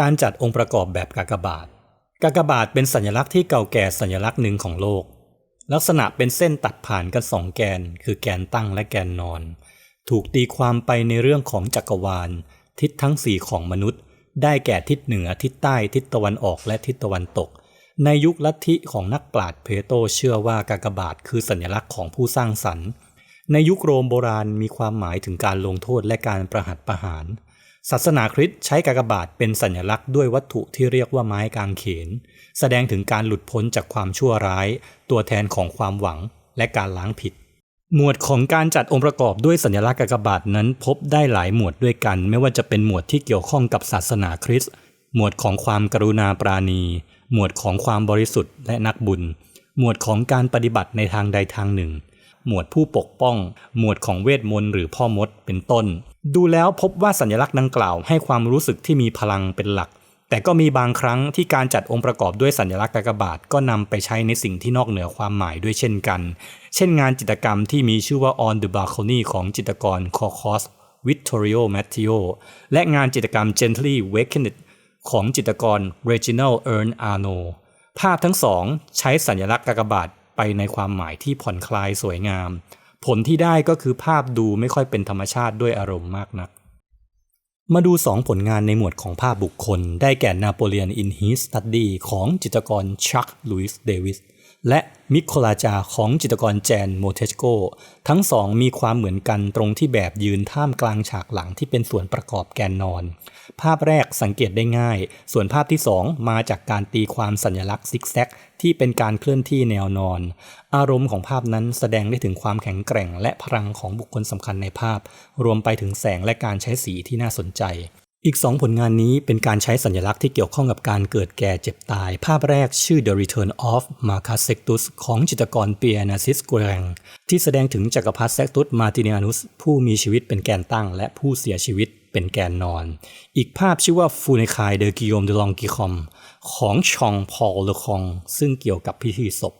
การจัดองค์ประกอบแบบกากบาท กากบาทเป็นสัญลักษณ์ที่เก่าแก่สัญลักษณ์หนึ่งของโลก ลักษณะเป็นเส้นตัดผ่านกันสองแกน คือแกนตั้งและแกนนอน ถูกตีความไปในเรื่องของจักรวาล ทิศทั้งสี่ของมนุษย์ ได้แก่ทิศเหนือทิศใต้ทิศตะวันออกและทิศตะวันตก ในยุคลัทธิของนักปราชญ์เพโตเชื่อว่ากากบาทคือสัญลักษณ์ของผู้สร้างสรรค์ ในยุคโรมโบราณมีความหมายถึงการลงโทษและการประหัตประหาร ศาสนาคริสต์ใช้กากบาทเป็นสัญลักษณ์ด้วยวัตถุที่เรียกว่าไม้กางเขน แสดงถึงการหลุดพ้นจากความชั่วร้าย ตัวแทนของความหวังและการล้างผิด หมวดของการจัดองค์ประกอบด้วยสัญลักษณ์กากบาทนั้นพบได้หลายหมวดด้วยกัน ไม่ว่าจะเป็นหมวดที่เกี่ยวข้องกับศาสนาคริสต์หมวดของความกรุณาปราณี หมวดของความบริสุทธิ์และนักบุญ หมวดของการปฏิบัติในทางใดทางหนึ่ง หมวดผู้ปกป้อง หมวดของเวทมนต์หรือพ่อมดเป็นต้น ดูแล้วพบว่าสัญลักษณ์ดังกล่าวให้ความรู้สึกที่มีพลังเป็นหลัก แต่ก็มีบางครั้งที่การจัดองค์ประกอบด้วยสัญลักษณ์กากบาทก็นำไปใช้ในสิ่งที่นอกเหนือความหมายด้วยเช่นกัน เช่นงานจิตรกรรมที่มีชื่อว่า On the Balcony ของจิตรกรคอคอส Vittorio Matteo และงานจิตรกรรม Gently Wakened ของจิตรกร Reginald Ern Arno ภาพทั้งสองใช้สัญลักษณ์กากบาทไปในความหมายที่ผ่อนคลายสวยงาม ผลที่ได้ก็คือภาพดูไม่ค่อยเป็นธรรมชาติด้วยอารมณ์มากนัก มาดูสองผลงานในหมวดของภาพบุคคล ได้แก่ Napoleon in His Study ของจิตรกรชักลุยส์เดวิส และมิโคลาจาของจิตรกรแจนโมเทสโก ทั้งสองมีความเหมือนกันตรงที่แบบยืนท่ามกลางฉากหลังที่เป็นส่วนประกอบแกนนอน ภาพแรกสังเกตได้ง่าย ส่วนภาพที่สองมาจากการตีความสัญลักษณ์ซิกแซกที่เป็นการเคลื่อนที่แนวนอน อารมณ์ของภาพนั้นแสดงได้ถึงความแข็งแกร่งและพลังของบุคคลสำคัญในภาพ รวมไปถึงแสงและการใช้สีที่น่าสนใจ อีกสองผลงานนี้เป็นการใช้สัญลักษณ์ที่เกี่ยวข้องกับการเกิดแก่เจ็บตาย ภาพแรกชื่อ The Return of Marcus Sextus ของจิตรกรเปียนาซิสกรงที่แสดงถึงจักรพรรดิเซ็กตุสมาติเนียนุส ผู้มีชีวิตเป็นแกนตั้ง และผู้เสียชีวิตเป็นแกนนอน อีกภาพชื่อว่าฟูเนคายเดอกิโยมเดลองกิคอมของชองพอลเลคองซึ่งเกี่ยวกับพิธีศพ